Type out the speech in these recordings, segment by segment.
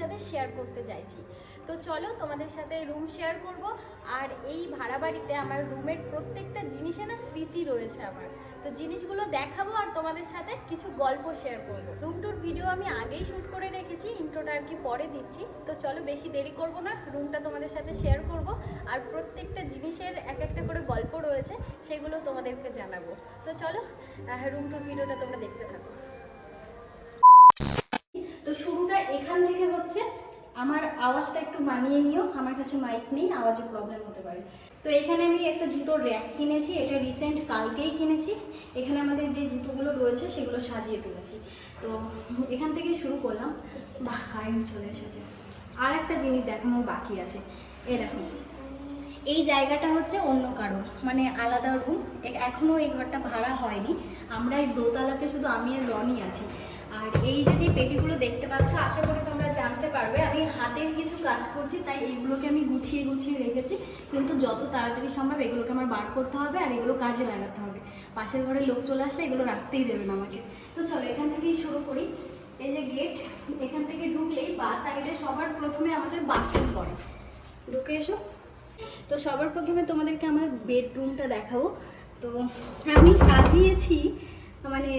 সাথে শেয়ার করতে চাইছি। তো চলো তোমাদের সাথে রুম শেয়ার করব। আর এই ভাড়া বাড়িতে আমার রুমের প্রত্যেকটা জিনিসে না স্মৃতি রয়েছে আমার। তো জিনিসগুলো দেখাবো আর তোমাদের সাথে কিছু গল্প শেয়ার করব। রুম টুর ভিডিও আমি আগেই শ্যুট করে রেখেছি ইন্ট্রোটা আর কি পরে দিচ্ছি। তো চলো বেশি দেরি করব না রুমটা তোমাদের সাথে শেয়ার করব। আর প্রত্যেকটা জিনিসের এক একটা করে গল্প রয়েছে, সেগুলো তোমাদেরকে জানাব। তো চলো রুম টুর ভিডিওটা তোমরা দেখতে থাকো। শুরুটা এখান থেকে হচ্ছে আমার আওয়াজটা একটু মানিয়ে নিও। আমার কাছে মাইক নেই, আওয়াজে প্রবলেম হতে পারে। তো এখানে আমি একটা জুতোর র্যাক কিনেছি, এটা রিসেন্ট কালকেই কিনেছি। এখানে আমাদের যে জুতোগুলো রয়েছে সেগুলো সাজিয়ে তুলেছি। তো এখান থেকেই শুরু করলাম। বাহ কারেন্ট চলে এসেছে। আর একটা জিনিস দেখানোর বাকি আছে। এ এই জায়গাটা হচ্ছে অন্য কারও মানে আলাদা রুম এখনও এই ঘরটা ভাড়া হয়নি। আমরা এই দোতলাতে, শুধু আমি আর রনি আছি। আর এই যে যে পেটিগুলো দেখতে পাচ্ছ, আশা করি তোমরা জানতে পারবে। আমি হাতের কিছু কাজ করছি, তাই এইগুলোকে আমি গুছিয়ে গুছিয়ে রেখেছি। কিন্তু যত তাড়াতাড়ি সম্ভব এগুলোকে আমার বার করতে হবে আর এগুলো কাজে লাগাতে হবে। পাশের ঘরে লোক চলে আসলে এগুলো রাখতেই দেবে না আমাকে। তো চলো, এখান থেকেই শুরু করি। এই যে গেট এখান থেকে ঢুকলেই বা সাইডে সবার প্রথমে আমাদের বাথরুম পড়ে। ঢুকে এসো। তো সবার প্রথমে তোমাদেরকে আমার বেডরুমটা দেখাবো। তো আমি সাজিয়েছি মানে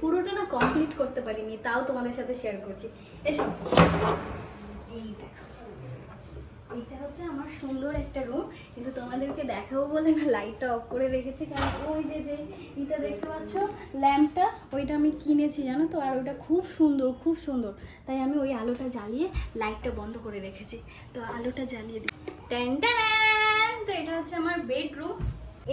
পুরোটা না কমপ্লিট করতে পারিনি, তাও তোমাদের সাথে শেয়ার করছি। এসো। এই দেখো। এইটা হচ্ছে আমার সুন্দর একটা রুম কিন্তু তোমাদেরকে দেখাবো বলে না লাইটটা অফ করে রেখেছি, কারণ ওই যে যে এটা দেখতে পাচ্ছ ল্যাম্পটা ওইটা আমি কিনেছি, জানো তো? আর ওইটা খুব সুন্দর খুব সুন্দর। তাই আমি ওই আলোটা জ্বালিয়ে লাইটটা বন্ধ করে রেখেছি। তো আলোটা জ্বালিয়ে দিই। ট্যান! তো এটা হচ্ছে আমার বেডরুম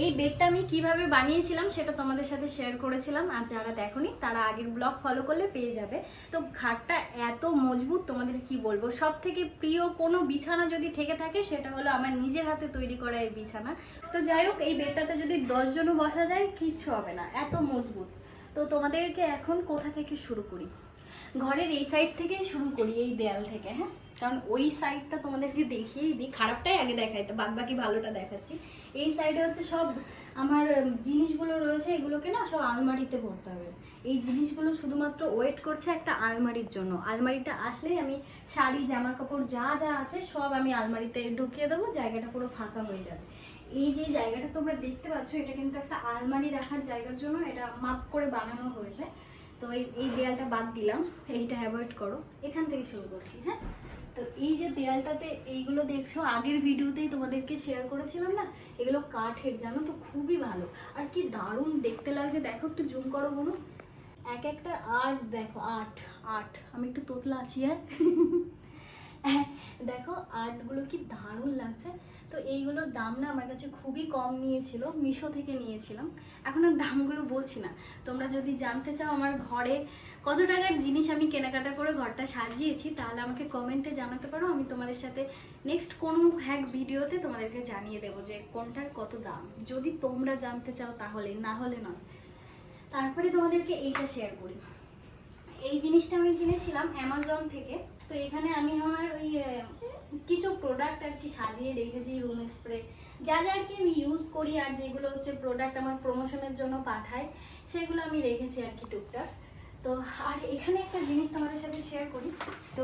এই বেডটা আমি কীভাবে বানিয়েছিলাম সেটা তোমাদের সাথে শেয়ার করেছিলাম। আর যারা দেখোনি, তারা আগের ব্লগ ফলো করলে পেয়ে যাবে। তো খাটটা এত মজবুত, তোমাদের কি বলব? সব থেকে প্রিয় কোনো বিছানা যদি থেকে থাকে, সেটা হলো আমার নিজের হাতে তৈরি করা এই বিছানা। তো যাই হোক, এই বেডটাতে যদি দশজনও বসা যায়, কিচ্ছু হবে না। এত মজবুত। তো তোমাদেরকে এখন কোথা থেকে শুরু করি? ঘরের এই সাইড থেকে শুরু করি, এই দেয়াল থেকে হ্যাঁ? কারণ ওই সাইডটা তোমাদেরকে দেখিয়েই দিই। খারাপটাই আগে দেখাই তো বাকি ভালোটা দেখাচ্ছি। এই সাইডে হচ্ছে সব আমার জিনিসগুলো রয়েছে, এগুলোকে না সব আলমারিতে ভরতে হবে। এই জিনিসগুলো শুধুমাত্র ওয়েট করছে একটা আলমারির জন্য। আলমারিটা আসলেই আমি শাড়ি জামা কাপড় যা যা আছে সব আমি আলমারিতে ঢুকিয়ে দেবো, জায়গাটা পুরো ফাঁকা হয়ে যাবে। এই যে জায়গাটা তোমরা দেখতে পাচ্ছ, এটা কিন্তু একটা আলমারি রাখার জায়গার জন্য এটা মাপ করে বানানো হয়েছে। তো এই এই দেয়ালটা বাদ দিলাম, এইটা অ্যাভয়েড করো। এখান থেকে শুরু করছি হ্যাঁ? তো এই যে দেয়ালটাতে এইগুলো দেখছ আগের ভিডিওতেই তোমাদেরকে শেয়ার করেছিলাম না? এগুলো কাঠের জানো তো? খুবই ভালো। আর কি দারুণ দেখতে লাগছে। দেখো একটু জুম করো বলো এক একটা আর্ট দেখো আর্ট আর্ট আমি একটু তোতলা আছি হ্যাঁ? হ্যাঁ, দেখো আর্টগুলো কি দারুণ লাগছে। তো এইগুলোর দাম না আমার কাছে খুবই কম নিয়েছিল। মিশো থেকে নিয়েছিলাম। এখন আর দামগুলো বলছি না। তোমরা যদি জানতে চাও আমার ঘরে কত টাকার জিনিস আমি কেনাকাটা করে ঘরটা সাজিয়েছি, তাহলে আমাকে কমেন্টে জানাতে পারো। আমি তোমাদের সাথে নেক্সট কোনো হ্যাক ভিডিওতে তোমাদেরকে জানিয়ে দেবো যে কোনটার কত দাম। যদি তোমরা জানতে চাও তাহলে, না হলে নয়। তারপরে তোমাদেরকে এইটা শেয়ার করি। এই জিনিসটা আমি কিনেছিলাম অ্যামাজন থেকে। তো এখানে আমি আমার ওই কিছু প্রোডাক্ট আর কি সাজিয়ে রেখেছি রুম স্প্রে যা যা আর কি আমি ইউজ করি আর যেগুলো হচ্ছে প্রোডাক্ট আমার প্রমোশনের জন্য পাঠায়, সেগুলো আমি রেখেছি আর কি টুকটাক। তো আর এখানে একটা জিনিস তোমাদের সাথে শেয়ার করি। তো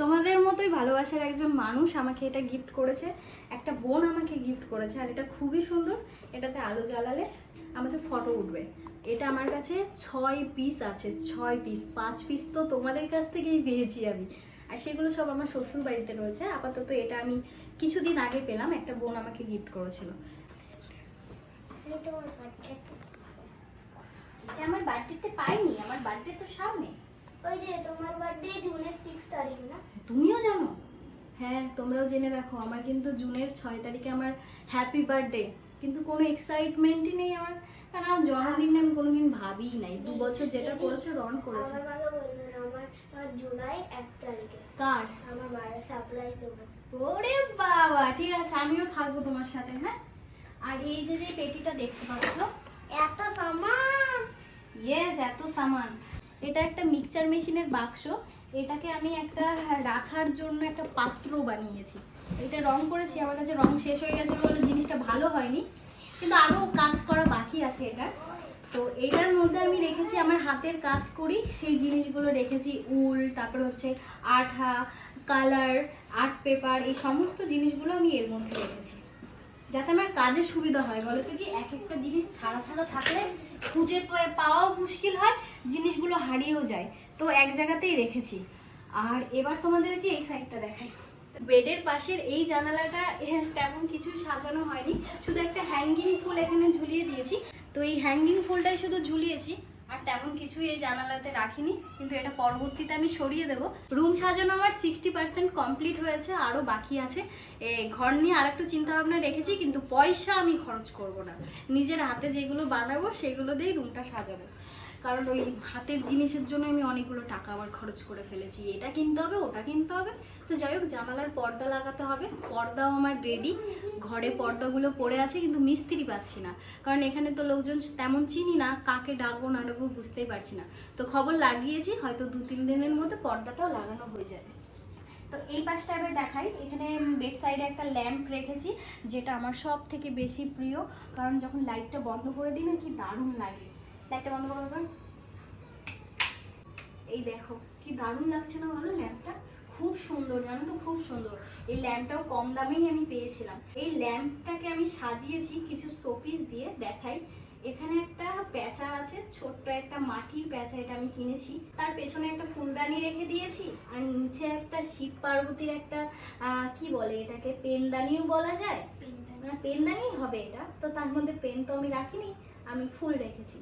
তোমাদের মতোই ভালোবাসার একজন মানুষ আমাকে এটা গিফট করেছে। একটা বোন আমাকে গিফট করেছে আর এটা খুবই সুন্দর। এটাতে আলো জ্বালালে আমাদের ফটো উঠবে। এটা আমার কাছে ছয় পিস আছে, ছয় পিস পাঁচ পিস তো তোমাদের কাছ থেকেই পেয়েছি আমি। আর সেগুলো সব আমার শ্বশুর বাড়িতে রয়েছে। আপাতত এটা আমি কিছুদিন আগে পেলাম, একটা বোন আমাকে গিফট করেছিল। এটা আমার বার্থডেতে পাইনি আমার বার্থডে তো সামনে। ওই যে তোমার বার্থডে জুনের সিক্স তারিখ না? তুমিও জানো? হ্যাঁ তোমরাও জেনে রাখো আমার কিন্তু জুনের ছয় তারিখে আমার হ্যাপি বার্থডে কিন্তু কোনো এক্সাইটমেন্টই নেই আমার। কারণ আমার জন্মদিনে আমি কোনোদিন ভাবিই নাই। দু বছর যেটা করেছে রন করেছে। আমার বাবা বললেন আমার আমার জুলাই এক তারিখে। কার? আমার বাড়ি হবে ওরে বাবা ঠিক আছে আমিও থাকব তোমার সাথে হ্যাঁ? আর এই যে যে পেটিটা দেখতে পাচ্ছ এত সামান! ইয়েস এত সামান। এটা একটা মিক্সচার মেশিনের বাক্স। এটাকে আমি একটা রাখার জন্য একটা পাত্র বানিয়েছি। এটা রং করেছি, আমার কাছে রং শেষ হয়ে গেছে বলে জিনিসটা ভালো হয়নি। কিন্তু আরও কাজ করা বাকি আছে এটা তো এটার মধ্যে আমি রেখেছি, আমার হাতের কাজ করি, সেই জিনিসগুলো রেখেছি, উল, তারপর হচ্ছে আঠা, কালার, আর্ট পেপার, এই সমস্ত জিনিসগুলো আমি এর মধ্যে রেখেছি। যাতে আমার কাজে সুবিধা হয়। বলো তো কি, এক একটা জিনিস ছাড়া ছাড়া থাকলে খুঁজে পাওয়াও মুশকিল হয়, জিনিসগুলো হারিয়েও যায়। তো এক জায়গাতেই রেখেছি। আর এবার তোমাদেরকে এই সাইডটা দেখাই। বেডের পাশের এই জানালাটা তেমন কিছু সাজানো হয়নি। শুধু একটা হ্যাঙ্গিং ফুল এখানে ঝুলিয়ে দিয়েছি। তো এই হ্যাঙ্গিং ফুলটাই শুধু ঝুলিয়েছি। আর তেমন কিছু এই জানালাতে রাখিনি। কিন্তু এটা পরবর্তীতে আমি সরিয়ে দেবো। রুম সাজানো আমার সিক্সটি পার্সেন্ট কমপ্লিট হয়েছে। আরও বাকি আছে। এ, ঘর নিয়ে আর একটু চিন্তা ভাবনা রেখেছি কিন্তু পয়সা আমি খরচ করব না। নিজের হাতে যেগুলো বানাবো সেগুলো দিয়েই রুমটা সাজাবো। কারণ ওই হাতের জিনিসের জন্য আমি অনেকগুলো টাকা আবার খরচ করে ফেলেছি। এটা কিনতে হবে ওটা কিনতে হবে। তো যাই হোক জানালার পর্দা লাগাতে হবে। পর্দাও আমার রেডি ঘরে পর্দাগুলো পড়ে আছে কিন্তু মিস্ত্রি পাচ্ছি না। কারণ এখানে তো লোকজন তেমন চিনি না কাকে ডাকবো না ডাকবো বুঝতেই পারছি না। তো খবর লাগিয়েছি হয়তো দু তিন দিনের মধ্যে পর্দাটাও লাগানো হয়ে যাবে। তো এই পাশটা এবার দেখাই। এখানে বেড সাইডে একটা ল্যাম্প রেখেছি, যেটা আমার সব থেকে বেশি প্রিয়। কারণ যখন লাইটটা বন্ধ করে দিই না, কি দারুণ লাগে। লাইটটা বন্ধ করে দেবেন এই দেখো, কি দারুণ লাগছে না বলো ল্যাম্পটা খুব সুন্দর, জানো তো, খুব সুন্দর। এই ল্যাম্পটাও কম দামেই আমি পেয়েছিলাম। এই ল্যাম্পটাকে আমি সাজিয়েছি কিছু শোপিস দিয়ে দেখাই। এখানে একটা প্যাঁচা আছে ছোট্ট একটা মাটির প্যাঁচা এটা আমি কিনেছি। তার পেছনে একটা ফুলদানি রেখে দিয়েছি আর নিচে একটা শিব পার্বতীর একটা কি বলে এটাকে পেনদানিও বলা যায়? না পেনদানি হবে এটা। তো তার মধ্যে পেন তো আমি রাখিনি আমি ফুল রেখেছি।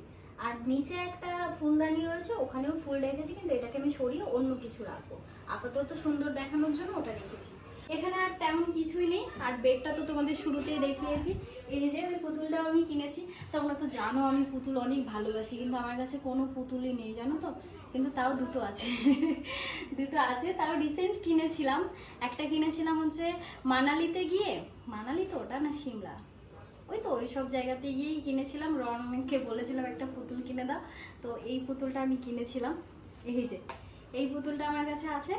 আর নিচে একটা ফুলদানি রয়েছে ওখানেও ফুল রেখেছি কিন্তু এটাকে আমি সরিয়ে অন্য কিছু রাখব। আপাতত সুন্দর দেখানোর জন্য ওটা রেখেছি। এখানে আর তেমন কিছুই নেই আর বেডটা তো তোমাদের শুরুতেই দেখিয়েছি। এই যে ওই পুতুলটাও আমি কিনেছি, তোমরা তো জানো আমি পুতুল অনেক ভালোবাসি, কিন্তু আমার কাছে কোনো পুতুলই নেই, জানো তো? কিন্তু তাও দুটো আছে। দুটো আছে, তাও রিসেন্ট কিনেছিলাম। একটা কিনেছিলাম হচ্ছে মানালিতে গিয়ে মানালি তো ওটা না সিমলা? ওই তো, ওই সব জায়গাতে গিয়েই কিনেছিলাম, রনকে বলেছিলাম একটা পুতুল কিনে দাও। তো এই পুতুলটা আমি কিনেছিলাম। এই যে, এই পুতুলটা আমার কাছে আছে।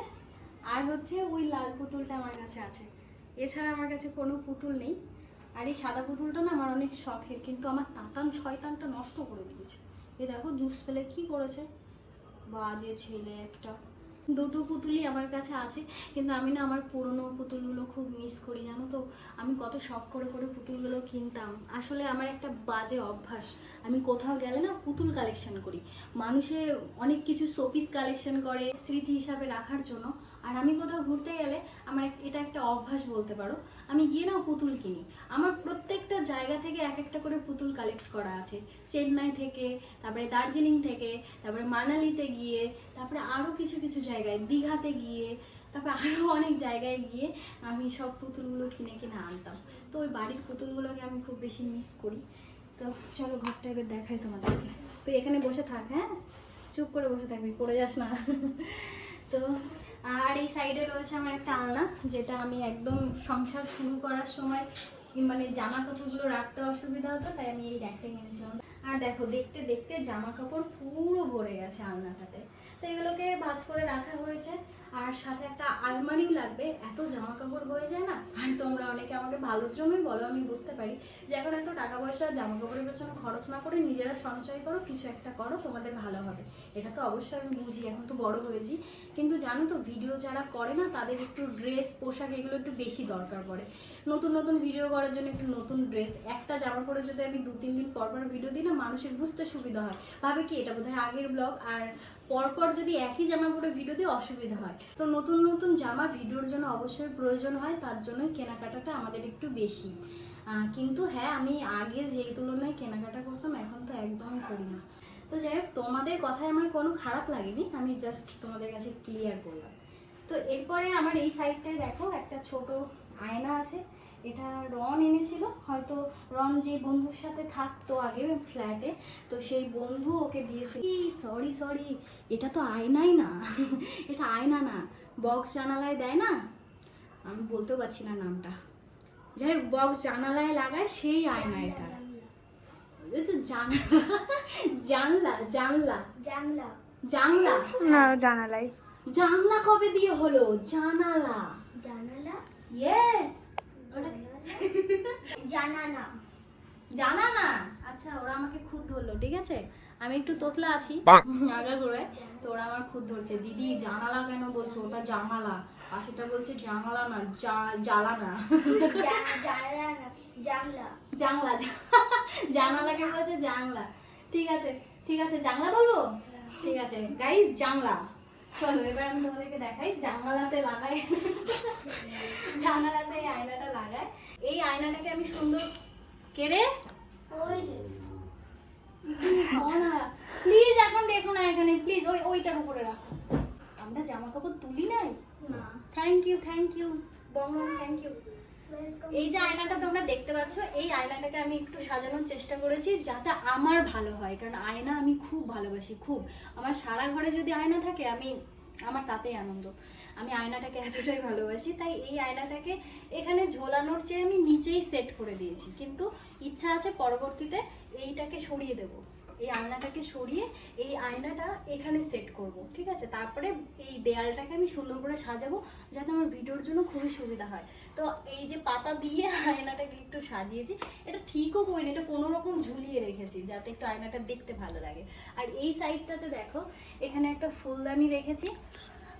আর হচ্ছে ওই লাল পুতুলটা আমার কাছে আছে। এছাড়া আমার কাছে কোনো পুতুল নেই। আর এই সাদা পুতুলটা না আমার অনেক শখের, কিন্তু আমার তাতান শয়তানটা নষ্ট করে দিয়েছে। এ দেখো, জুস ফেলে কি করেছে? বাজে ছেলে একটা। দুটো পুতুলই আমার কাছে আছে, কিন্তু আমি না আমার পুরনো পুতুলগুলো খুব মিস করি, জানো তো? আমি কত শখ করে করে পুতুলগুলো কিনতাম। আসলে আমার একটা বাজে অভ্যাস। আমি কোথাও গেলে না পুতুল কালেকশন করি। মানুষে অনেক কিছু শোপিস কালেকশন করে স্মৃতি হিসাবে রাখার জন্য। আর আমি কোথাও ঘুরতে গেলে আমার এটা একটা অভ্যাস বলতে পারো। আমি গিয়ে না পুতুল কিনি। আমার প্রত্যেকটা জায়গা থেকে এক একটা করে পুতুল কালেক্ট করা আছে। চেন্নাই থেকে, তারপরে দার্জিলিং থেকে, তারপরে মানালিতে গিয়ে, তারপরে আরও কিছু কিছু জায়গায়, দীঘাতে গিয়ে, তারপরে আরও অনেক জায়গায় গিয়ে আমি সব পুতুলগুলো কিনে কিনে আনতাম। তো ওই বাড়ির পুতুলগুলোকে আমি খুব বেশি মিস করি। তো চলো ঘরটা এবার দেখাই তোমাদেরকে। তো এখানে বসে থাক হ্যাঁ? চুপ করে বসে থাকবি, পড়ে যাস না। তো আর এই সাইডে রয়েছে আমার একটা আলনা, যেটা আমি একদম সংসার শুরু করার সময় মানে জামা কাপড়গুলো রাখতে অসুবিধা হতো, তাই আমি এই র্যাকটা কিনেছিলাম। আর দেখো, দেখতে দেখতে জামা কাপড় পুরো ভরে গেছে আলনাটাতে। তো এগুলোকে ভাজ করে রাখা হয়েছে। আর সাথে একটা আলমারিও লাগবে। এত জামা কাপড় হয়ে যায় না? আর তোমরা অনেকে আমাকে ভালোর জন্যই বলো, আমি বুঝতে পারি। যে এখন এত টাকা পয়সা জামা কাপড়ের পেছনে খরচ না করে নিজেরা সঞ্চয় করো, কিছু একটা করো, তোমাদের ভালো হবে। এটা তো অবশ্যই আমি বুঝি, এখন তো বড় হয়েছি। কিন্তু জানো তো ভিডিও যারা করে না, তাদের একটু ড্রেস পোশাক, এগুলো একটু বেশি দরকার পড়ে। নতুন নতুন ভিডিও করার জন্য একটু নতুন ড্রেস একটা জামা পরে যদি আমি দু তিন দিন পর পর ভিডিও দিই না, মানুষের বুঝতে সুবিধা হয়। ভাবে কি, এটা বোধহয় আগের ব্লগ আর পরপর যদি একই জামা পরে ভিডিও দিই, অসুবিধা হয়। তো নতুন নতুন জামা ভিডিওর জন্য অবশ্যই প্রয়োজন হয়, তার জন্যই কেনাকাটাটা আমাদের একটু বেশি। কিন্তু হ্যাঁ আমি আগে যেই তুলনায় কেনাকাটা করতাম, এখন তো একদমই করি না। তো যাই হোক, তোমাদের কথায় আমার কোনো খারাপ লাগেনি, আমি জাস্ট তোমাদের কাছে ক্লিয়ার করলাম। তো এরপরে আমার এই সাইডটায় দেখো, একটা ছোট আয়না আছে। এটা রন এনেছিল। হয়তো রন যে বন্ধুর সাথে থাকতো আগে ফ্ল্যাটে তো সেই বন্ধু ওকে দিয়েছিল। সরি সরি এটা তো আয়নাই না। এটা আয়না না। বক্স জানালায় দেয় না? আমি বলতেও পারছি না নামটা। যাই বক্স জানালায় লাগায় সেই আয়না এটা। তো জানলা জানলা জানলা। জানলা। জানলা? না জানালাই। জানলা কবে দিয়ে হলো? জানালা। জানালা? ইয়েস জানা না আচ্ছা ওরা আমাকে খুদ ধরলো ঠিক আছে? আমি একটু তোতলা আছি আগা করে তো ওরা আমার খুদ ধরছে। দিদি জানালা কেন বলছো? ওটা পাশেটা বলছে জানালা না জা- জ্বালা না জা- জানলা। না জানলা জানলা জানালাকে বলছে জানলা। ঠিক আছে ঠিক আছে জানলা বলব? ঠিক আছে। গাইস জানলা। চলো এবার আমি তোমাদেরকে দেখাই জানালাতে লাগাই। জানালাতে এই আয়নাটা লাগাই। এই আয়নাটাকে আমি সুন্দর কেড়ে ওই যে। প্লিজ এখন দেখো না এখানে প্লিজ ওই ওইটার উপরে রাখো। আমরা জামা কাপড় তুলি নাই? না। থ্যাংক ইউ থ্যাংক ইউ বঙ্গম থ্যাংক ইউ. এই যে আয়নাটা তোমরা দেখতে পাচ্ছ, এই আয়নাটাকে আমি একটু সাজানোর চেষ্টা করেছি যাতে আমার ভালো হয়। কারণ আয়না আমি খুব ভালোবাসি, খুব। আমার সারা ঘরে যদি আয়না থাকে, আমি, আমার তাতেই আনন্দ। আমি আয়নাটাকে এতটাই ভালোবাসি, তাই এই আয়নাটাকে এখানে ঝোলানোর চেয়ে আমি নিচেই সেট করে দিয়েছি। কিন্তু ইচ্ছা আছে পরবর্তীতে এইটাকে সরিয়ে দেবো। এই আয়নাটাকে সরিয়ে এই আয়নাটা এখানে সেট করব, ঠিক আছে? তারপরে এই দেয়ালটাকে আমি সুন্দর করে সাজাবো যাতে আমার ভিডিওর জন্য খুবই সুবিধা হয়। তো এই যে পাতা দিয়ে আয়নাটাকে একটু সাজিয়েছি, এটা ঠিকও করিনি, এটা কোনো রকম ঝুলিয়ে রেখেছি যাতে একটু আয়নাটা দেখতে ভালো লাগে। আর এই সাইডটাতে দেখো, এখানে একটা ফুলদানি রেখেছি।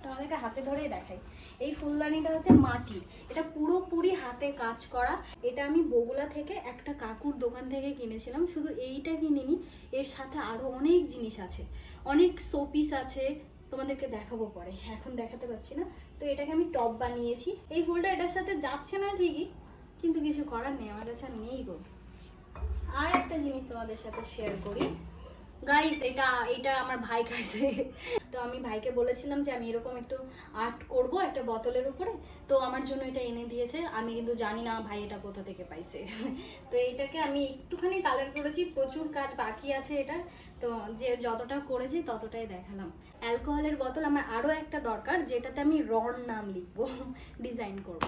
তোমাদেরকে হাতে ধরেই দেখাই। এই ফুলদানিটা হচ্ছে মাটির। এটা পুরোপুরি হাতে কাজ করা। এটা আমি বগুলা থেকে একটা কাকুর দোকান থেকে কিনেছিলাম। শুধু এইটা কিনিনি, এর সাথে আরও অনেক জিনিস আছে। অনেক শোপিস আছে, তোমাদেরকে দেখাবো পরে। এখন দেখাতে পারছি না। তো এটাকে আমি টপ বানিয়েছি। এই ফুলটা এটার সাথে যাচ্ছে না ঠিকই, কিন্তু কিছু করার নেই, আমার কাছে নেই গো। আর একটা জিনিস তোমাদের সাথে শেয়ার করি। গাইস এটা এটা আমার ভাই খাইছে। তো আমি ভাইকে বলেছিলাম যে আমি এরকম একটু আর্ট করব একটা বোতলের উপরে। তো আমার জন্য এটা এনে দিয়েছে। আমি কিন্তু জানি না ভাই এটা কোথা থেকে পাইছে। তো এইটাকে আমি একটুখানি কালার করেছি। প্রচুর কাজ বাকি আছে এটার। তো যে যতটা করেছি ততটাই দেখালাম। অ্যালকোহলের বোতল আমার আরও একটা দরকার, যেটাতে আমি রন নাম লিখব ডিজাইন করব।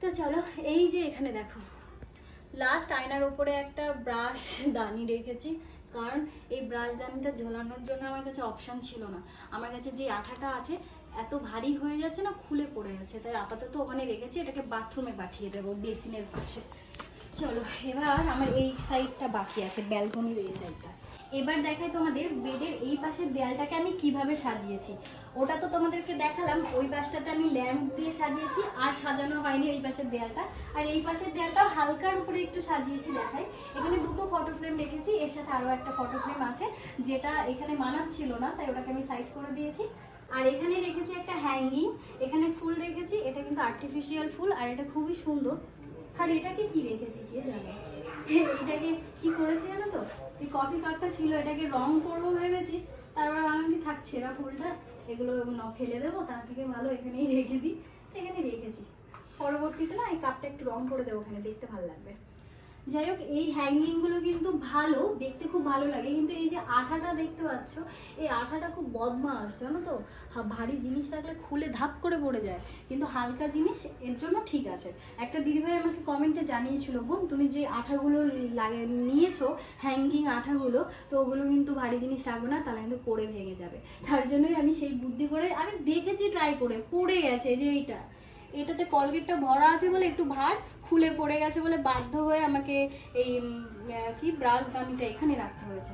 তো চলো, এই যে এখানে দেখো। লাস্ট আয়নার উপরে একটা ব্রাশ দানি রেখেছি। কারণ এই ব্রাশ দামিটা ঝোলানোর জন্য আমার কাছে অপশান ছিল না। আমার কাছে যে আঠাটা আছে, এত ভারী হয়ে যাচ্ছে না, খুলে পড়ে যাচ্ছে। তাই আপাতত ওখানে রেখেছি, এটাকে বাথরুমে পাঠিয়ে দেবো বেসিনের পাশে। চলো, এবার আমার এই সাইডটা বাকি আছে ব্যালকনির এই সাইডটা এবার দেখাই তোমাদের বেডের এই পাশের দেয়ালটাকে আমি কীভাবে সাজিয়েছি। ওটা তো তোমাদেরকে দেখালাম, ওই পাশটাতে আমি ল্যাম্প দিয়ে সাজিয়েছি, আর সাজানো হয়নি ওই পাশের দেয়ালটা। আর এই পাশের দেয়ালটা হালকার উপরে একটু সাজিয়েছি দেখাই। এখানে দুটো ফটো ফ্রেম রেখেছি, এর সাথে আরও একটা ফটো ফ্রেম আছে, যেটা এখানে মানাচ্ছিল না, তাই ওটাকে আমি সাইড করে দিয়েছি। আর এখানে রেখেছি একটা হ্যাঙ্গিং এখানে ফুল রেখেছি, এটা কিন্তু আর্টিফিশিয়াল ফুল, আর এটা খুবই সুন্দর। আর এটাকে কি রেখেছি, কে জানে? এটাকে কি করেছি জানো তো? এই কফি কাপটা ছিল, এটাকে রং করব ভেবেছি, তারপর আমি থাকছে না ফুলটা এগুলো ফেলে দেবো, তার থেকে ভালো এখানেই রেখে দিই। এখানে রেখেছি। পরবর্তীতে না এই কাপটা একটু রং করে দেবো ওখানে, দেখতে ভালো লাগবে। যাই হোক, এই হ্যাঙ্গিংগুলো কিন্তু ভালো, দেখতে খুব ভালো লাগে। কিন্তু এই যে আঠাটা দেখতে পাচ্ছ, এই আঠাটা খুব বদমাস জানো তো? ভারী জিনিস থাকলে খুলে ধাপ করে পড়ে যায়। কিন্তু হালকা জিনিস, এর জন্য ঠিক আছে। একটা দিদিভাই আমাকে কমেন্টে জানিয়েছিল, বোন, তুমি যে আঠাগুলো লাগে, নিয়েছো হ্যাঙ্গিং আঠাগুলো, তো ওগুলো কিন্তু ভারী জিনিস রাখবে না, তাহলে কিন্তু পড়ে ভেঙে যাবে। তার জন্যই আমি সেই বুদ্ধি করে আমি দেখেছি ট্রাই করে, পড়ে গেছে যে এইটা। এটাতে কলগেটটা ভরা আছে বলে একটু ভার খুলে পড়ে গেছে বলে বাধ্য হয়ে আমাকে এই কি ব্রাশ দামিটা এখানে রাখতে হয়েছে।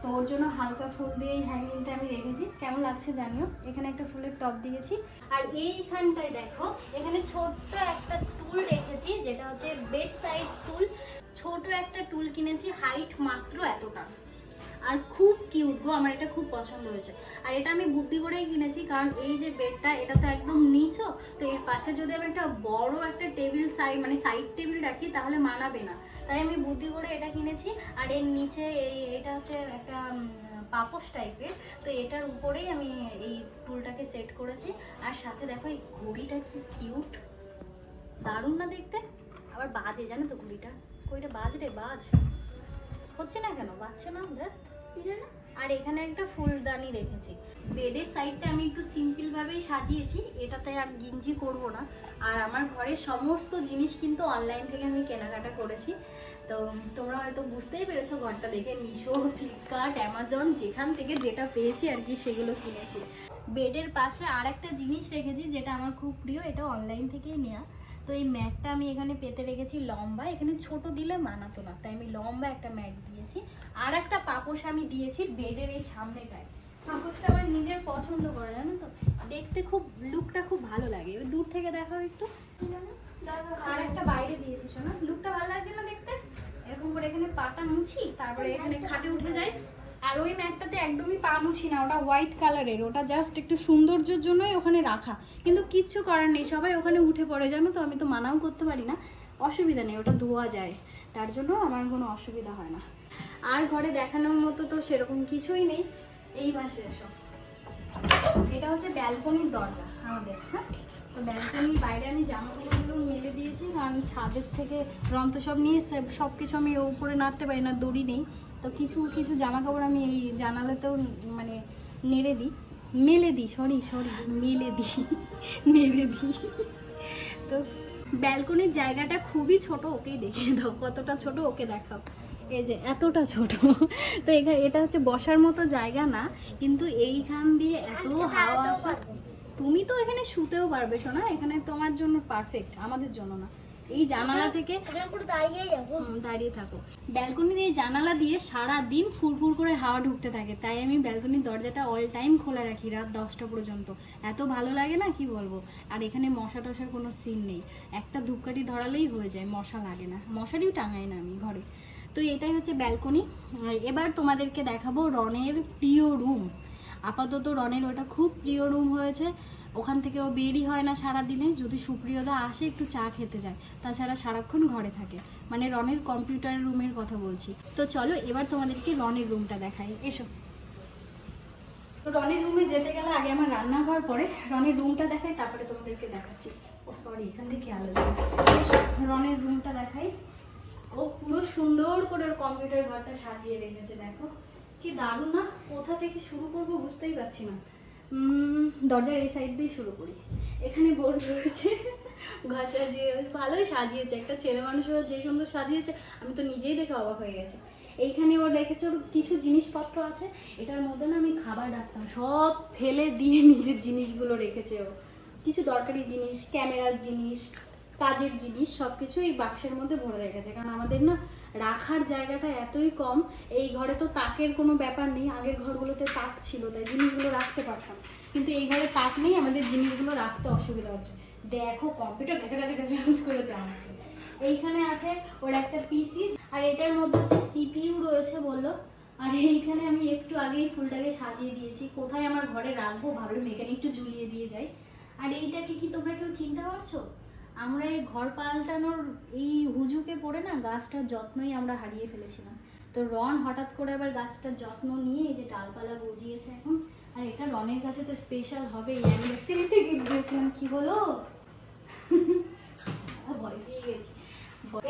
তো ওর জন্য হালকা ফুল দিয়ে এই হ্যাঙ্গিংটা আমি রেখেছি। কেমন লাগছে জানিও। এখানে একটা ফুলের টপ দিয়েছি। আর এইখানটায় দেখো, এখানে ছোট্ট একটা টুল রেখেছি, যেটা হচ্ছে বেড সাইড টুল। ছোট একটা টুল কিনেছি, হাইট মাত্র এতটা। আর খুব কিউট গো, আমার এটা খুব পছন্দ হয়েছে। আর এটা আমি বুদ্ধি করেই কিনেছি, কারণ এই যে বেডটা এটা তো একদম নিচো, তো এর পাশে যদি আমি একটা বড় একটা টেবিল সাইড মানে সাইড টেবিল রাখি, তাহলে মানাবে না। তাই আমি বুদ্ধি করে এটা কিনেছি, আর এর নিচে এই, এটা হচ্ছে একটা পাপোশ টাইপের, তো এটার উপরেই আমি এই টুলটাকে সেট করেছি। আর সাথে দেখো এই ঘড়িটা কি কিউট দারুণ না দেখতে? আবার বাজে, জানো তো ঘড়িটা? কইটা বাজ রে, বাজ। হচ্ছে না কেন? বাজছে না? দেখ? আর এখানে একটা ফুলদানি রেখেছি। বেডের সাইডটা আমি একটু সিম্পল ভাবেই সাজিয়েছি, এটাতে আর গিঞ্জি করব না। আর আমার ঘরের সমস্ত জিনিস কিন্তু অনলাইন থেকে আমি কেনাকাটা করেছি। তো তোমরা হয়তো বুঝতেই পেরেছ, ঘরটা দেখে মিশো, ফ্লিপকার্ট, অ্যামাজন, যেখান থেকে যেটা পেয়েছি আর কি, সেগুলো কিনেছি। বেডের পাশে আর একটা জিনিস রেখেছি, যেটা আমার খুব প্রিয়, এটা অনলাইন থেকেই নেওয়া তো এই ম্যাটটা আমি এখানে পেতে রেখেছি লম্বা, এখানে ছোট দিলে মানাতো না, তাই আমি লম্বা একটা ম্যাট দিয়েছি। আর একটা পাপোশ আমি দিয়েছি বেডের এই সামনেটায়। পাপোশটা আমার নিজের পছন্দ করে, জানো তো? দেখতে খুব লুকটা খুব ভালো লাগে। ওই দূর থেকে দেখাও একটু। আর একটা বাইরে দিয়েছি, শোনা। লুকটা ভালো লাগছে না দেখতে? এরকম করে এখানে পাটা মুছি, তারপরে এখানে খাটে উঠে যাই। আর ওই ম্যাটটাতে একদমই পা মুছি না, ওটা হোয়াইট কালারের ওটা জাস্ট একটু সৌন্দর্যের জন্যই ওখানে রাখা। কিন্তু কিচ্ছু করার নেই, সবাই ওখানে উঠে পড়ে, জানো তো? আমি তো মানাও করতে পারি না। অসুবিধা নেই, ওটা ধোয়া যায়। তার জন্য আমার কোনো অসুবিধা হয় না। আর ঘরে দেখানোর মতো তো সেরকম কিছুই নেই। এই মাসে এসো। এটা হচ্ছে ব্যালকনির দরজা আমাদের হ্যাঁ? তো ব্যালকনির বাইরে আমি জামা কাপড়গুলো মেলে দিয়েছি, কারণ ছাদের থেকে রন্ত সব নিয়ে সব কিছু আমি উপরে নাড়তে পারি না, দড়ি নেই। তো কিছু কিছু জামা কাপড় আমি এই জানালাতেও মানে নেড়ে দিই। মেলে দিই সরি সরি মেলে দিই নেড়ে দিই। তো ব্যালকনির জায়গাটা খুবই ছোট ওকেই দেখে দাও কতটা ছোট ওকে দেখাও। এই যে এতটা ছোট। তো এখানে এটা হচ্ছে বসার মতো জায়গা না কিন্তু এইখান দিয়ে এত হাওয়া আসে তুমি তো এখানে শুতেও পারবে শোনা এখানে তোমার জন্য পারফেক্ট আমাদের জন্য না। এই জানালা থেকে দাঁড়িয়ে থাকো। ব্যালকনির এই জানালা দিয়ে সারা দিন ফুরফুর করে হাওয়া ঢুকতে থাকে। তাই আমি ব্যালকনির দরজাটা অল টাইম খোলা রাখি রাত দশটা পর্যন্ত। এত ভালো লাগে না কি বলব? আর এখানে মশা টশার কোনো সিন নেই। একটা ধূপকাঠি ধরালেই হয়ে যায় মশা লাগে না। মশারিও টাঙাই না আমি ঘরে। তো এটাই হচ্ছে ব্যালকনি। এবার তোমাদেরকে দেখাবো রনের প্রিয় রুম আপাতত রনের ওটা খুব প্রিয় রুম হয়েছে। ওখান থেকে ও বেরই হয় না সারা দিনে যদি সুপ্রিয়দা আসে, একটু চা খেতে যায়। তাছাড়া সারাক্ষণ ঘরে থাকে। মানে রনের কম্পিউটার রুমের কথা বলছি। তো চলো, এবার তোমাদেরকে রনের রুমটা দেখাই। এসো। তো রনের রুমে যেতে গেলে আগে আমার রান্নাঘর পরে রনের রুমটা দেখাই, তারপরে তোমাদেরকে দেখাচ্ছি। ও সরি এখান থেকে আলো যাবে রনের রুমটা দেখাই। ও পুরো সুন্দর করে ওর কম্পিউটার ঘরটা সাজিয়ে রেখেছে, দেখো। কি দারুণ, না? কোথা থেকে শুরু করব বুঝতেই পারছি না। দরজার এই সাইড দিয়ে শুরু করি। এখানে বোর্ড রয়েছে, ঘর সাজিয়ে, ভালোই সাজিয়েছে। একটা ছেলে মানুষও যে সুন্দর সাজিয়েছে, আমি তো নিজেই দেখে অবাক হয়ে গেছে। এইখানে ও রেখেছে ওর কিছু জিনিসপত্র আছে, এটার মধ্যে না আমি খাবার রাখতাম, সব ফেলে দিয়ে নিজের জিনিসগুলো রেখেছে ও। কিছু দরকারি জিনিস, ক্যামেরার জিনিস কাজের জিনিস সব কিছু এই বাক্সের মধ্যে ভরে রেখেছে। কারণ আমাদের না রাখার জায়গাটা এতই কম, এই ঘরে তো তাকের কোনো ব্যাপার নেই, আগের ঘরগুলোতে তাক ছিল, তাই জিনিসগুলো রাখতে পারতাম। কিন্তু এই ঘরে তাক নেই, আমাদের জিনিসগুলো রাখতে অসুবিধা হচ্ছে। দেখো, কম্পিউটার গেছে গেছে গেছে করে চালাচ্ছে। এইখানে আছে ওর একটা পিসি আর এটার মধ্যে হচ্ছে সিপিইউ রয়েছে বলল, আর এইখানে আমি একটু আগেই ফুলটাকে সাজিয়ে দিয়েছি। কোথায় আমার ঘরে রাখব? ভাবলাম এখানে একটু ঝুলিয়ে দিয়ে যাই আর এইটাকে কি তোমরা কেউ চিন্তা পারছ? আমরা এই ঘর পাল্টানোর এই হুজুকে পড়ে না গাছটার যত্নই আমরা হারিয়ে ফেলেছিলাম। তো রন হঠাৎ করে আবার গাছটার যত্ন নিয়ে এই যে ডালপালা গজিয়েছে এখন। আর এটা রনের কাছে তো স্পেশাল হবে অ্যানিভার্সারিতে গিফট কি হলো? ভয় পেয়ে গেছি।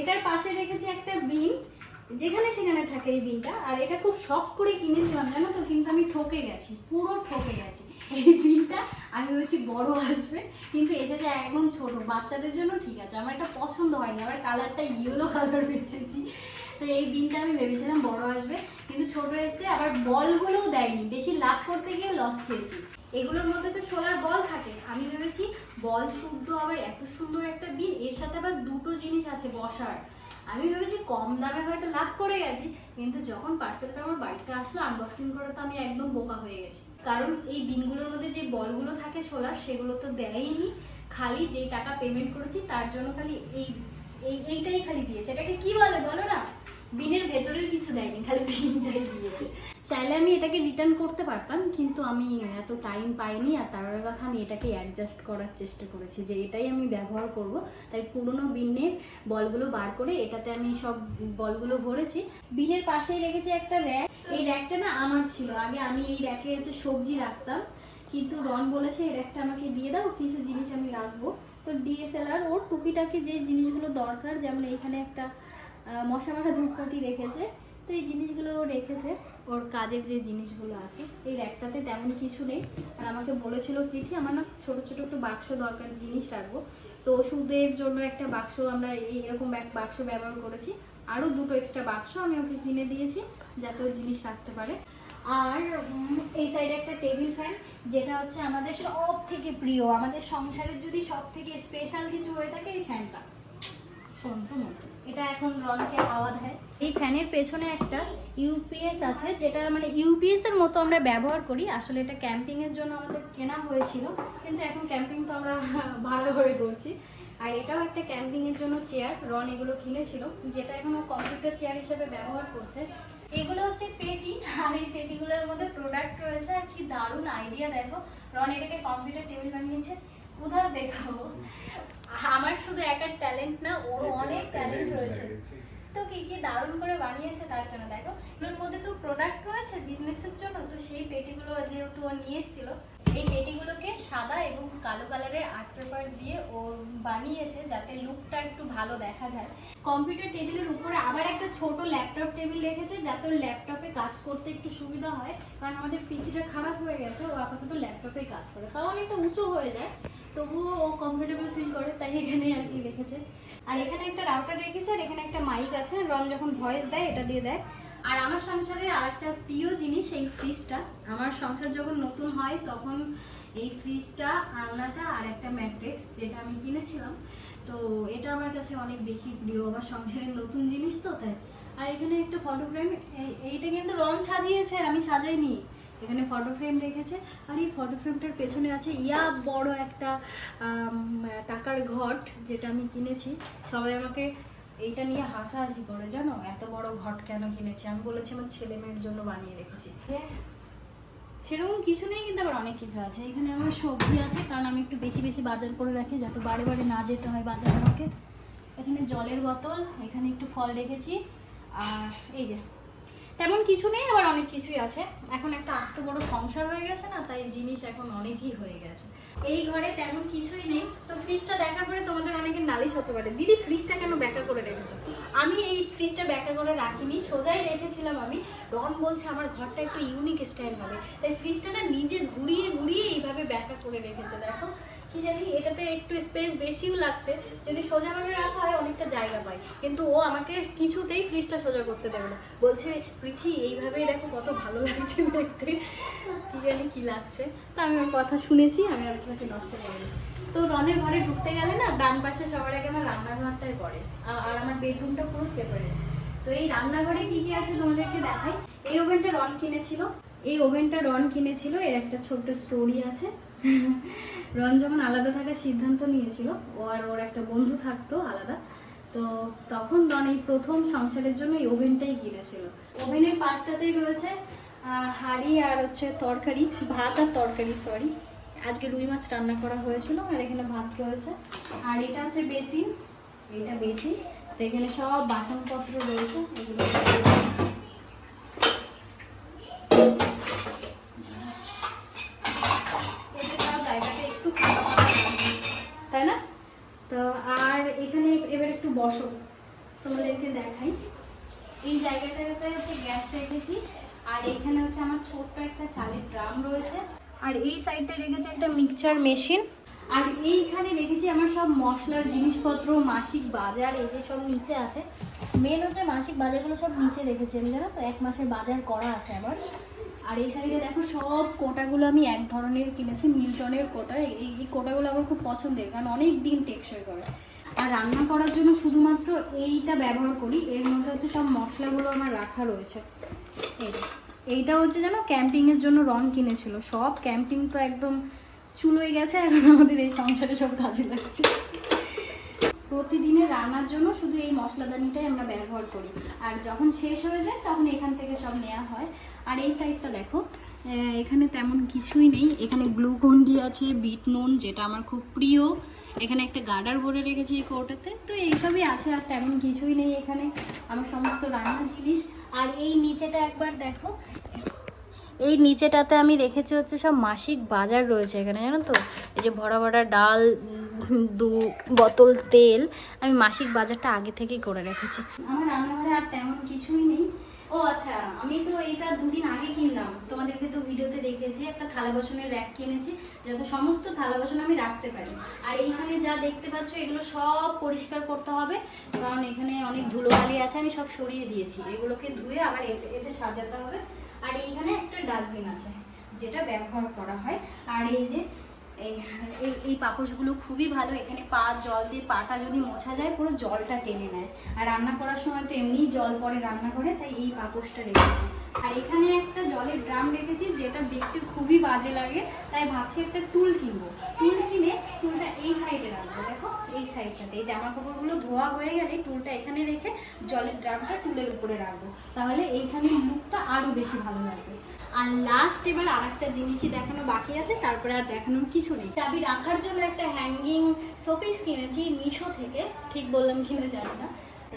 এটার পাশে রেখেছি একটা বিন। যেখানে সেখানে থাকে এই বিনটা, আর এটা খুব শখ করে কিনেছিলাম, জানো তো? কিন্তু আমি ঠকে গেছি, পুরো ঠকে গেছি। এই বিনটা আমি ভেবেছি বড় আসবে, কিন্তু এসেছে একদম ছোট, বাচ্চাদের জন্য ঠিক আছে, আমার এটা পছন্দ হয়নি আমার কালারটা ইয়েলো কালার বেছেছি তো এই বিনটা আমি ভেবেছিলাম বড় আসবে, কিন্তু ছোট এসছে আবার বলগুলোও দেয়নি, বেশি লাভ করতে গিয়ে লস খেয়েছি। এগুলোর মধ্যে তো সোলার বল থাকে, আমি ভেবেছি বল শুদ্ধ আবার এত সুন্দর একটা বিন, এর সাথে আবার দুটো জিনিস আছে বসার। আমি ভেবেছি কম দামে হয়তো লাভ করে গেছি, কিন্তু যখন পার্সেলটা আমার বাড়িতে আসলো আনবক্সিং করে তো আমি একদম বোকা হয়ে গেছি। কারণ এই বিনগুলোর মধ্যে যে বলগুলো থাকে সোলার, সেগুলো তো দেয়নি। খালি যে টাকা পেমেন্ট করেছি, তার জন্য খালি এই এই, এইটাই খালি দিয়েছে। এটাকে কি বলে বলো না? বিনের ভেতরের কিছু দেয়নি, খালি বিনটাই দিয়েছে। চাইলে আমি এটাকে রিটার্ন করতে পারতাম, কিন্তু আমি এত টাইম পাইনি আর তার কথা আমি এটাকে অ্যাডজাস্ট করার চেষ্টা করেছি যে এটাই আমি ব্যবহার করব। তাই পুরনো বিনের বলগুলো বার করে এটাতে আমি সব বলগুলো ভরেছি। বিনের পাশেই রেখেছি একটা র্যাক এই র্যাকটা না আমার ছিল। আগে আমি এই র্যাকে হচ্ছে সবজি রাখতাম। কিন্তু রন বলেছে, এই র্যাকটা আমাকে দিয়ে দাও, কিছু জিনিস আমি রাখব। তো ডিএসএলআর ওর টুকিটাকি যে জিনিসগুলো দরকার, যেমন এইখানে একটা মশা মারা ধূপকাঠি রেখেছে। তো এই জিনিসগুলো রেখেছে। ওর কাজের যে জিনিসগুলো আছে, এই র্যাকটাতে তেমন কিছু নেই। আর আমাকে বলেছিল প্রীতি, আমার না ছোট, ছোটো একটু বাক্স দরকার, জিনিস রাখব। তো ওষুধের জন্য একটা বাক্স আমরা এই এরকম এক বাক্স ব্যবহার করেছি। আরও দুটো এক্সট্রা বাক্স আমি ওকে কিনে দিয়েছি, যাতে ও জিনিস রাখতে পারে। আর এই সাইডে একটা টেবিল ফ্যান যেটা হচ্ছে আমাদের সব থেকে প্রিয়। আমাদের সংসারের যদি সব থেকে স্পেশাল কিছু হয়ে থাকে এই ফ্যানটা সন্টু মতো এটা এখন রনকে হাওয়া দেয় এই ফ্যানের পেছনে একটা ইউপিএস আছে, যেটা মানে ইউপিএস এর মতো আমরা ব্যবহার করি। আসলে এটা ক্যাম্পিং এর জন্য আমাদের কেনা হয়েছিল, কিন্তু এখন ক্যাম্পিং তো আমরা ভাড়া করে করছি। আর এটাও একটা ক্যাম্পিং এর জন্য চেয়ার, রন এগুলো কিনেছিল, যেটা এখন কম্পিউটার চেয়ার হিসেবে ব্যবহার করছে। এগুলো হচ্ছে পেটি, আর এই পেটিগুলোর মধ্যে প্রোডাক্ট রয়েছে। আর কি দারুণ আইডিয়া দেখো। রন এটাকে কম্পিউটার টেবিল বানিয়েছে উধার দেখাবো? আমার শুধু একার ট্যালেন্ট না ওর অনেক ট্যালেন্ট রয়েছে। তো কি কি দারুণ করে বানিয়েছে তার জন্য? দেখো এর মধ্যে তো প্রোডাক্ট রয়েছে বিজনেসের জন্য তো সেই পেটিগুলো যেহেতু ও নিয়ে এসেছিল এই পেটিগুলোকে সাদা এবং কালো কালারের আর্ট পেপার দিয়ে ও বানিয়েছে যাতে লুকটা একটু ভালো দেখা যায়। কম্পিউটার টেবিলের উপরে আবার একটা ছোট ল্যাপটপ টেবিল রেখেছে যাতে ওর ল্যাপটপে কাজ করতে একটু সুবিধা হয়। কারণ আমাদের পিসিটা খারাপ হয়ে গেছে ও আপাতত ল্যাপটপে কাজ করে। তাও অনেকটা উঁচু হয়ে যায়। তবুও ও কমফোর্টেবল ফিল করে, তাই এখানে আর কি রেখেছে। আর এখানে একটা রাউটার রেখেছে, আর এখানে একটা মাইক আছে রন যখন ভয়েস দেয়, এটা দিয়ে দেয়। আর আমার সংসারের আর একটা প্রিয় জিনিস এই ফ্রিজটা আমার সংসার যখন নতুন হয়, তখন এই ফ্রিজটা আলনাটা আর একটা ম্যাট্রিক্স যেটা আমি কিনেছিলাম। তো এটা আমার কাছে অনেক বেশি প্রিয়। আমার সংসারের নতুন জিনিস তো, তাই। আর এখানে একটা ফটো ফ্রেম এইটা কিন্তু রং সাজিয়েছে, আর আমি সাজাইনি। এখানে ফটো ফ্রেম রেখেছে। আর এই ফটো ফ্রেমটার পেছনে আছে ইয়া বড় একটা টাকার ঘট যেটা আমি কিনেছি। সবাই আমাকে এইটা নিয়ে হাসাহাসি করে, জানো? এত বড় ঘট কেন কিনেছি? আমি বলেছি আমার ছেলে মেয়ের জন্য বানিয়ে রেখেছি। সেরকম কিছু নেই, কিন্তু আবার অনেক কিছু আছে। এখানে আমার সবজি আছে, কারণ আমি একটু বেশি বেশি বাজার করে রাখি, যাতে বারে বারে না যেতে হয় বাজার আমাকে। এখানে জলের বোতল, এখানে একটু ফল রেখেছি। আর এই যে তেমন কিছু নেই, আবার অনেক কিছুই আছে। এখন একটা আস্ত বড় সংসার হয়ে গেছে না, তাই জিনিস এখন অনেকই হয়ে গেছে। এই ঘরে তেমন কিছুই নেই, তো ফ্রিজটা দেখার পরে তোমাদের অনেকের নালিশ হতে পারে, দিদি ফ্রিজটা কেন ব্যাকা করে রেখেছো? আমি এই ফ্রিজটা ব্যাকা করে রাখিনি, সোজাই রেখেছিলাম আমি। রন বলছে, আমার ঘরটা একটু ইউনিক স্টাইল হবে। তাই ফ্রিজটা না নিজে ঘুরিয়ে ঘুরিয়ে এইভাবে ব্যাকা করে রেখেছে, দেখো। কি জানি, এটাতে একটু স্পেস বেশিও লাগছে। যদি সোজাভাবে রাখা হয়, অনেকটা জায়গা পায় কিন্তু ও আমাকে কিছুতেই ফ্রিজটা সোজা করতে দেবে না। বলছে, পৃথি, এইভাবেই দেখো কত ভালো লাগছে দেখতে। কি জানি কি লাগছে। তা আমি ওর কথা শুনেছি, আমি আর তাকে নষ্ট করিনি। তো রনের ঘরে ঢুকতে গেলে না, ডান পাশে সবার আগে আমার রান্নাঘরটাই পড়ে। আর আমার বেডরুমটা পুরো সেপারেট তো এই রান্নাঘরে কি কি আছে তোমাদেরকে দেখাই? এই ওভেনটা রন কিনেছিল। এই ওভেনটা রন কিনেছিল, এর একটা ছোট্ট স্টোরি আছে। রন যখন আলাদা থাকার সিদ্ধান্ত নিয়েছিল, ও আর ওর একটা বন্ধু থাকতো আলাদা, তো তখন রন এই প্রথম সংসারের জন্য এই ওভেনটাই কিনেছিল। ওভেনের পাশটাতেই রয়েছে হাঁড়ি আর হচ্ছে তরকারি, ভাত আর তরকারি সরি আজকে রুই মাছ রান্না করা হয়েছিল আর এখানে ভাত রয়েছে। আর এটা হচ্ছে বেসিন, এটা বেসিন। তো এখানে সব বাসনপত্র রয়েছে, এগুলো এতে তাও জায়গাটা একটু ফাঁকা ফাঁকা লাগছে, তাই না তো আর এখানে এবার একটু বসো। তোমাদেরকে দেখাই। এই জায়গাটাতে হচ্ছে গ্যাস রেখেছি। আর এখানে হচ্ছে আমার ছোট্ট একটা চালের ড্রাম রয়েছে। আর এই সাইডটা রেখেছি একটা মিক্সচার মেশিন। আর এইখানে রেখেছি আমার সব মশলার জিনিসপত্র, মাসিক বাজার, এই যে সব নিচে আছে। মেন হচ্ছে মাসিক বাজারগুলো সব নিচে রেখেছি আমি, জানো তো? এক মাসের বাজার করা আছে আবার আর এই সাইডে দেখো সব কোটাগুলো আমি এক ধরনের কিনেছি, মিল্টনের কোটা। এই এই কোটাগুলো আমার খুব পছন্দের, কারণ অনেক দিন টেকসই করে। আর রান্না করার জন্য শুধুমাত্র এইটা ব্যবহার করি। এর মধ্যে হচ্ছে সব মশলাগুলো আমার রাখা রয়েছে। এই এইটা হচ্ছে যেন ক্যাম্পিংয়ের জন্য রং কিনেছিল। সব ক্যাম্পিং তো একদম চুলোয় গেছে, এখন আমাদের এই সংসারে সব কাজে লাগছে। প্রতিদিনের রান্নার জন্য শুধু এই মশলাদানিটাই আমরা ব্যবহার করি। আর যখন শেষ হয়ে যায়, তখন এখান থেকে সব নেওয়া হয়। আর এই সাইডটা দেখো এখানে তেমন কিছুই নেই। এখানে গ্লুকন্ডি আছে বিট নুন যেটা আমার খুব প্রিয়। এখানে একটা গার্ডার ভরে রেখেছি এই কৌটাতে। তো এইসবই আছে আর তেমন কিছুই নেই এখানে। আমার সমস্ত রান্নার জিনিস। আর এই নিচেটা একবার দেখো। এই নিচেটাতে আমি রেখেছি হচ্ছে সব মাসিক বাজার রয়েছে এখানে, জানো তো? এই যে ভরা ভরা ডাল, দু বোতল তেল, আমি মাসিক বাজারটা আগে থেকেই করে রেখেছি। আমার রান্নাঘরে আর তেমন কিছুই নেই। ও আচ্ছা আমি তো এটা দুদিন আগে কিনলাম। তোমাদেরকে তো ভিডিওতে দেখেছি, একটা থালা বাসনের র্যাক কিনেছি, যাতে সমস্ত থালা বাসন আমি রাখতে পারি। আর এইখানে যা দেখতে পাচ্ছ, এগুলো সব পরিষ্কার করতে হবে, কারণ এখানে অনেক ধুলোবালি আছে, আমি সব সরিয়ে দিয়েছি। এগুলোকে ধুয়ে আবার এতে এতে সাজাতে হবে। আর এইখানে একটা ডাস্টবিন আছে, যেটা ব্যবহার করা হয়। আর এই যে এই এই পাপোশগুলো খুবই ভালো। এখানে পা, জল দিয়ে পাটা যদি মোছা যায়, পুরো জলটা টেনে নেয়। আর রান্না করার সময় তো এমনিই জল পড়ে রান্না করে, তাই এই পাপোশটা রেখেছি। আর এখানে একটা জলের ড্রাম রেখেছি, যেটা দেখতে খুবই বাজে লাগে, তাই ভাবছি একটা টুল কিনবো। টুল কিনে টুলটা এই সাইডে রাখব, দেখো, এই সাইডটাতে। এই জামা কাপড়গুলো ধোয়া হয়ে গেলে টুলটা এখানে রেখে জলের ড্রামটা টুলের উপরে রাখব। তাহলে এইখানে লুকটা আরও বেশি ভালো লাগবে। আর লাস্ট এবার আর একটা জিনিসই দেখানো বাকি আছে, তারপরে আর দেখানোর কিছু নেই। চাবি রাখার জন্য একটা হ্যাঙ্গিং শোপিস কিনেছি মিশো থেকে, ঠিক বললাম কিনে জানি না।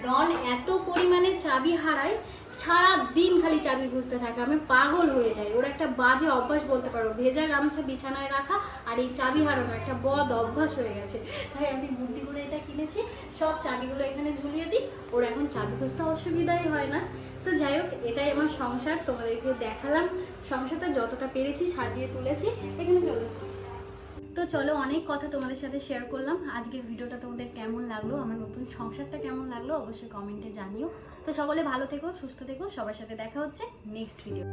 রন এত পরিমাণে চাবি হারায় সারা দিন খালি চাবি খুঁজতে থাকে। আমি পাগল হয়ে যাই। ওর একটা বাজে অভ্যাস বলতে পারো। ভেজা গামছা বিছানায় রাখা আর এই চাবি হারানো একটা বদ অভ্যাস হয়ে গেছে। তাই আমি বুদ্ধি করে এটা কিনেছি। সব চাবিগুলো এখানে ঝুলিয়ে দিই। ওর এখন চাবি খুঁজতে অসুবিধাই হয় না। তো যাই হোক, এটাই আমার সংসার। তোমাদেরকে দেখালাম। সংসারটা যতটা পেরেছি সাজিয়ে তুলেছি। এখানে চলো। তো চলো অনেক কথা তোমাদের সাথে শেয়ার করলাম। আজকের ভিডিওটা তোমাদের কেমন লাগল, আমার নতুন সংসারটা কেমন লাগল অবশ্যই কমেন্টে জানিও। তো সকলে ভালো থেকো, সুস্থ থেকো, সবার সাথে দেখা হচ্ছে নেক্সট ভিডিও